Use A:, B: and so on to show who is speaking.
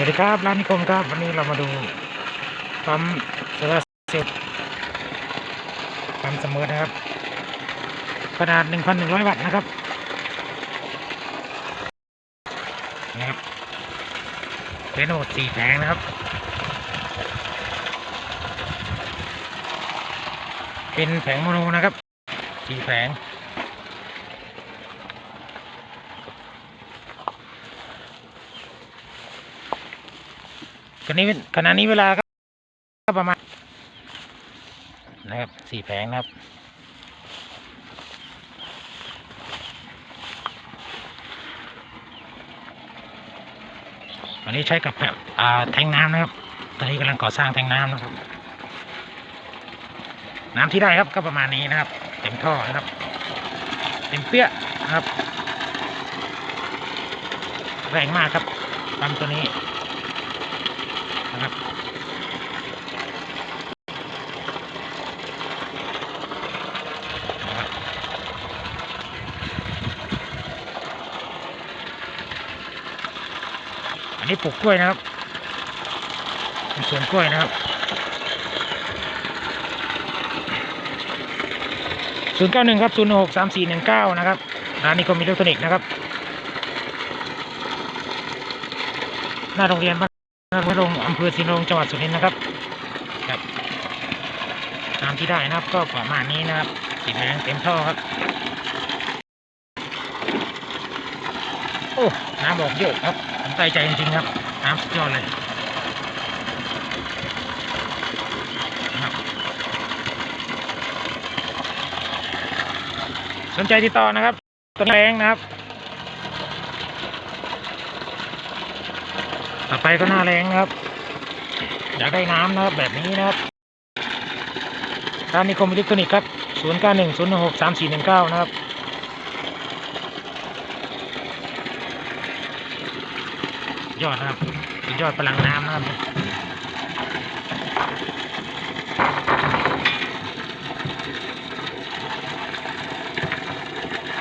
A: วัสดีครับร้านนิคมครับ วันนี้เรามาดูปั๊มโซลาร์เซลล์ปั๊มเสมอนะครับ ขนาด 1,100 วัตต์นะครับนะครับเป็นโหมด4แผงนะครับ เป็นแผงโมโนนะครับ4แผง ขณะนี้ขณะนี้เวลาก็ประมาณนะครับสี่แผงนะครับ วันนี้ใช้กับแบบอ่าแทงน้ำนะครับ ตอนนี้กำลังก่อสร้างแทงน้ำนะครับ น้ำที่ได้ครับก็ประมาณนี้นะครับ เต็มท่อนะครับ เต็มเปี้ยนะครับ แรงมากครับปั๊มตัวนี้ นะครับอันนี้ปลูกกล้วยนะครับเป็นสวนกล้วยนะครับศูนย์เก้าหนึ่งครับศูนย์หกสามสี่หนึ่งเก้านะครับร้านนี้ก็มีอิเล็กทรอนิกส์นะครับ หน้าโรงเรียนบ้าน นาพระรงอำเภอสินรงจังหวัดสุรินทร์นะครับครับตามที่ได้นะครับ ก็ประมาณนี้นะครับสีแดงเต็มท่อครับ โอ้ น้ำออกเยอะครับผมใจใจจริงๆครับ น้ำสุดยอดเลยสนใจติดต่อนะครับต้นแรงนะครับ ต่อไปก็หน้าแรงนะครับ อยากได้น้ำนะครับแบบนี้นะครับร้านนิคมอิเล็กทรอนิกส์ครับหนึ่งเก้านะครับยอดนะครับยอดพลังน้ำนะครับ